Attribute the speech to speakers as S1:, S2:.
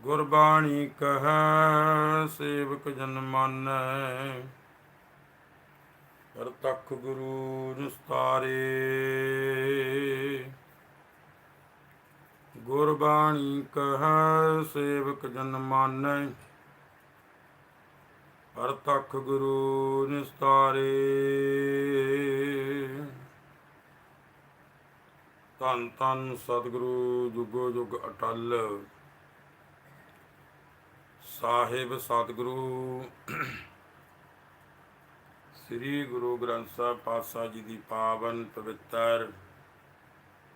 S1: ਗੁਰਬਾਣੀ ਕਹੈ, ਸੇਵਕ ਜਨ ਮਾਨੈ। ਹਰ ਤਖ ਗੁਰੂ ਨਿਸਤਾਰੇ। ਗੁਰਬਾਣੀ ਕਹੈ, ਸੇਵਕ ਜਨ ਮਾਨੈ। ਹਰ ਤਖ ਗੁਰੂ ਨਿਸਤਾਰੇ। ਤਨ ਤਨ ਸਤਿਗੁਰੂ, ਜੁਗੋ ਜੁਗ ਅਟਲ। ਸਾਹਿਬ ਸਤਿਗੁਰੂ। ਸ੍ਰੀ ਗੁਰੂ ਗ੍ਰੰਥ ਸਾਹਿਬ ਪਾਤਸ਼ਾਹ ਜੀ ਦੀ ਪਾਵਨ ਪਵਿੱਤਰ